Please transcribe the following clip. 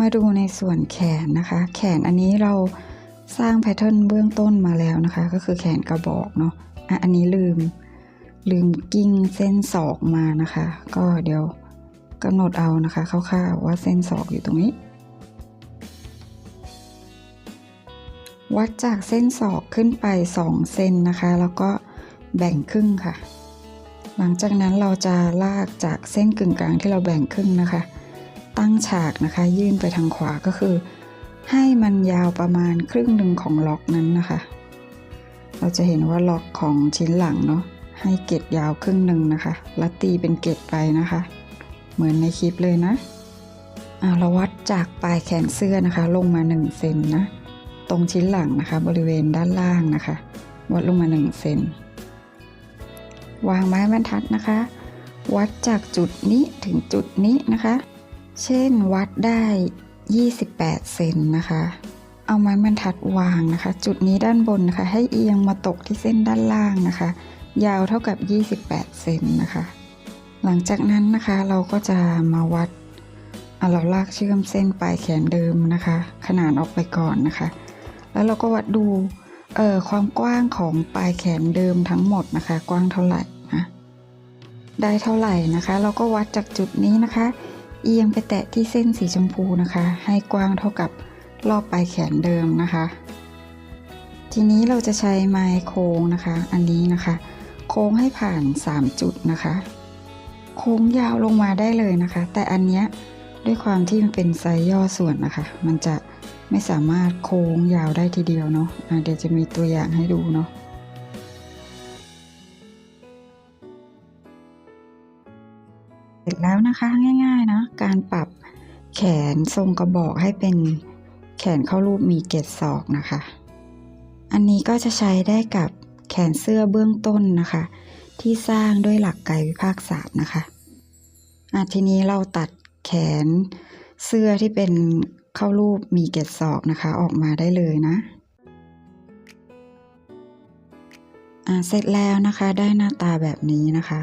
มาดูในส่วนแขนนะคะ แขนอันนี้เราสร้างแพทเทิร์นเบื้องต้นมาแล้วนะคะ ก็คือแขนกระบอกเนาะอะอันนี้ลืมลืมกิ้งเส้นศอกมานะคะ ก็เดี๋ยวกำหนดเอานะคะคร่าวๆว่าเส้นศอกอยู่ตรงนี้ วัดจากเส้นศอกขึ้นไป 2 เซนนะคะ แล้วก็แบ่งครึ่งค่ะ หลังจากนั้นเราจะลากจากเส้นกึ่งกลางที่เราแบ่งครึ่งนะคะ ตั้งฉากนะคะ ยื่นไปทางขวาก็คือ ให้มันยาวประมาณครึ่งหนึ่งของล็อกนั้นนะคะ เราจะเห็นว่าล็อกของชิ้นหลังเนาะให้เกตยาวครึ่งหนึ่งนะคะ แล้วตีเป็นเกตไปนะคะ เหมือนในคลิปเลยนะเราวัดจากปลายแขนเสื้อนะคะ ลงมา1เซนนะ ตรงชิ้นหลังนะคะ บริเวณด้านล่างนะคะ วัดลงมา1เซนวางไม้บรรทัดนะคะ วัดจากจุดนี้ถึงจุดนี้นะคะ เช่นวัดได้ 28 เซนนะคะ เอาไม้บรรทัดวางนะคะ จุดนี้ด้านบนนะคะ ให้เอียงมาตกที่เส้นด้านล่างนะคะ ยาวเท่ากับ 28 เซนนะคะ หลังจากนั้นนะคะเราก็จะมาวัดอะเราลากเชื่อมเส้นปลายแขนเดิมนะคะ ขนาดออกไปก่อนนะคะ แล้วเราก็วัดดูเอ่อความกว้างของปลายแขนเดิมทั้งหมดนะคะ กว้างเท่าไหร่นะได้เท่าไหร่นะคะ เราก็วัดจากจุดนี้นะคะ เอียงไปแตะที่เส้นสีชมพูนะคะ ให้กว้างเท่ากับรอบปลายแขนเดิมนะคะ ทีนี้เราจะใช้ไม้โค้งนะคะ อันนี้นะคะ โค้งให้ผ่าน 3 จุดนะคะ โค้งยาวลงมาได้เลยนะคะ แต่อันเนี้ยด้วยความที่มันเป็นไซส์ย่อส่วนนะคะ มันจะไม่สามารถโค้งยาวได้ทีเดียวเนาะะเดี๋ยวจะมีตัวอย่างให้ดูเนาะ เสร็จแล้วนะคะง่ายๆนะการปรับแขนทรงกระบอกให้เป็นแขนเข้ารูปมีเกล็ดศอกนะคะ อันนี้ก็จะใช้ได้กับแขนเสื้อเบื้องต้นนะคะ ที่สร้างด้วยหลักกายวิภาคศาสตร์นะคะอะทีนี้เราตัดแขนเสื้อที่เป็นเข้ารูปมีเกล็ดศอกนะคะ ออกมาได้เลยนะอะเสร็จแล้วนะคะได้หน้าตาแบบนี้นะคะ